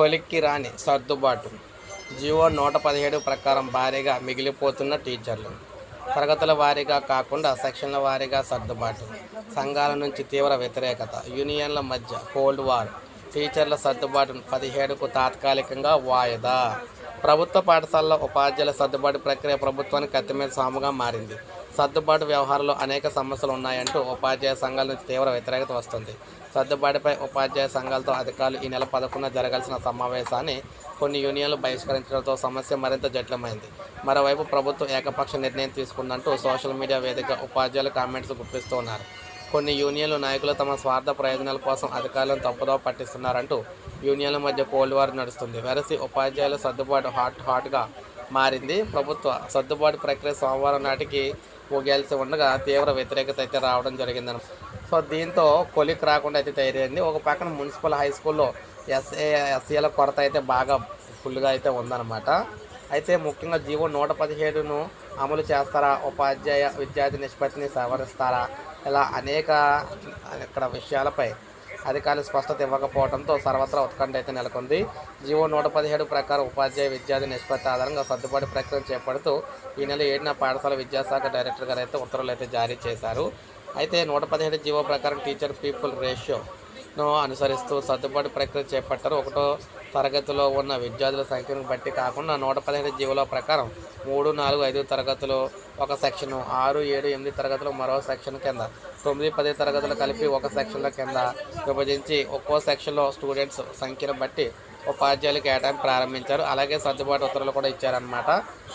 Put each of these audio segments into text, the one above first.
కొలిక్కి రాని సర్దుబాటు. జీవో నూట పదిహేడు ప్రకారం భారీగా మిగిలిపోతున్న టీచర్లు. తరగతుల వారీగా కాకుండా సెక్షన్ల వారీగా సర్దుబాటు. సంఘాల నుంచి తీవ్ర వ్యతిరేకత. యూనియన్ల మధ్య కోల్డ్ వార్. టీచర్ల సర్దుబాటు పదిహేడుకు తాత్కాలికంగా వాయిదా. ప్రభుత్వ పాఠశాలలో ఉపాధ్యాయుల సర్దుబాటు ప్రక్రియ ప్రభుత్వానికి కత్తిమీద సాముగా మారింది. సర్దుబాటు వ్యవహారంలో అనేక సమస్యలు ఉన్నాయంటూ ఉపాధ్యాయ సంఘాల నుంచి తీవ్ర వ్యతిరేకత వస్తుంది. సర్దుబాటుపై ఉపాధ్యాయ సంఘాలతో అధికారులు ఈ నెల పదకొండున జరగాల్సిన సమావేశాన్ని కొన్ని యూనియన్లు బహిష్కరించడంతో సమస్య మరింత జటిలమైంది. మరోవైపు ప్రభుత్వం ఏకపక్ష నిర్ణయం తీసుకుందంటూ సోషల్ మీడియా వేదిక ఉపాధ్యాయులు కామెంట్స్ గుప్పిస్తున్నారు. కొన్ని యూనియన్లు నాయకులు తమ స్వార్థ ప్రయోజనాల కోసం అధికారులను తప్పుదోవ పట్టిస్తున్నారంటూ యూనియన్ల మధ్య కోల్డ్ వార్ నడుస్తుంది. వెరసి ఉపాధ్యాయుల సర్దుబాటు హాట్ హాట్గా మారింది. ప్రభుత్వ సర్దుబాటు ప్రక్రియ సోమవారం నాటికి ముగియాల్సి ఉండగా తీవ్ర వ్యతిరేకత అయితే రావడం జరిగిందని సో దీంతో కొలిక్ రాకుండా అయితే తయారైంది. ఒక పక్కన మున్సిపల్ హై స్కూల్లో ఎస్ఏ ఎస్సీల కొరత అయితే బాగా ఫుల్గా అయితే ఉందన్నమాట. అయితే ముఖ్యంగా జీవో నూట పదిహేడును అమలు చేస్తారా? ఉపాధ్యాయ విద్యార్థి నిష్పత్తిని సవరిస్తారా? ఇలా అనేక ఇక్కడ విషయాలపై అధికారులు స్పష్టత ఇవ్వకపోవడంతో సర్వత్రా ఉత్కంఠ అయితే నెలకొంది. జీవో నూట పదిహేడు ప్రకారం ఉపాధ్యాయ విద్యార్థి నిష్పత్తి ఆధారంగా సర్దుబాటు ప్రక్రియ చేపడుతూ ఈ నెల ఏడున పాఠశాల విద్యాశాఖ డైరెక్టర్ గారు అయితే ఉత్తర్వులు అయితే జారీ చేశారు. అయితే నూట పదిహేడు జీవో ప్రకారం టీచర్ పీపుల్ రేషియో ను అనుసరిస్తూ సర్దుబాటు ప్రక్రియ చేపట్టారు. ఒకటో తరగతిలో ఉన్న విద్యార్థుల సంఖ్యను బట్టి కాకుండా నూట పదిహేను జీవోల ప్రకారం మూడు నాలుగు ఐదు తరగతులు ఒక సెక్షను ఆరు ఏడు ఎనిమిది తరగతులు మరో సెక్షన్ కింద తొమ్మిది పది తరగతులు కలిపి ఒక సెక్షన్ల కింద విభజించి ఒక్కో సెక్షన్లో స్టూడెంట్స్ సంఖ్యను బట్టి ఉపాధ్యాయులు కేటాయింపు ప్రారంభించారు. అలాగే సర్దుబాటు ఉత్తర్వులు కూడా ఇచ్చారనమాట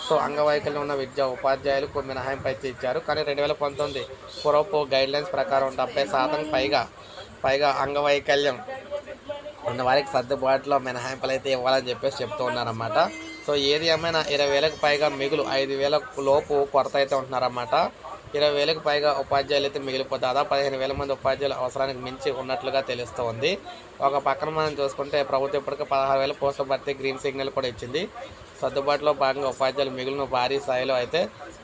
సో అంగవైకల్యం ఉన్న విద్యా ఉపాధ్యాయులకు మినహాయింపు అయితే ఇచ్చారు. కానీ రెండు వేల పంతొమ్మిది పూర్వపు గైడ్లైన్స్ ప్రకారం డెబ్బై శాతం పైగా పైగా అంగవైకల్యం. ఉన్న వారికి సర్దుబాటులో మినహాయింపులు అయితే ఇవ్వాలని చెప్పేసి చెప్తూ ఉన్నారన్నమాట. సో ఏది ఏమైనా ఇరవై వేలకు పైగా మిగులు ఐదు వేల లోపు కొరత అయితే ఉంటున్నారన్నమాట. ఇరవై వేలకు పైగా ఉపాధ్యాయులు అయితే మిగిలిపోతే దాదాపు పదిహేను వేల మంది ఉపాధ్యాయులు అవసరానికి మించి ఉన్నట్లుగా తెలుస్తూ ఉంది ఒక పక్కన మనం చూసుకుంటే ప్రభుత్వం ఇప్పటికే పదహారు వేల పోస్టుల భర్తీ గ్రీన్ సిగ్నల్ కూడా ఇచ్చింది. సర్దుబాటులో భాగంగా ఉపాధ్యాయులు మిగిలిన భారీ స్థాయిలో అయితే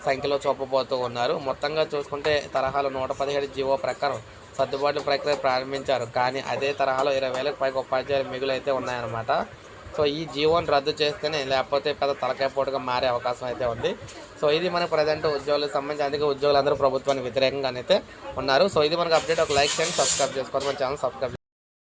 సంఖ్యలో చూపబోతూ ఉన్నారు. మొత్తంగా చూసుకుంటే తరహాలో నూట పదిహేడు జీవో ప్రకారం సర్దుబాటు ప్రక్రియ ప్రారంభించారు. కానీ అదే తరహాలో ఇరవై వేలకు పైగా ఉపాధ్యాయులు మిగులు అయితే ఉన్నాయన్నమాట. సో ఈ జీవోని రద్దు చేస్తేనే లేకపోతే పెద్ద తలకాయ పోటుగా మారే అవకాశం అయితే ఉంది. సో ఇది మనకు ప్రజెంట్ ఉద్యోగులకు సంబంధించి అందుకే ఉద్యోగులందరూ ప్రభుత్వానికి వ్యతిరేకంగానైతే ఉన్నారు. సో ఇది మనకు అప్డేట్. ఒక లైక్ చేయండి సబ్స్క్రైబ్ చేసుకోండి. మన ఛానల్ సబ్స్క్రైబ్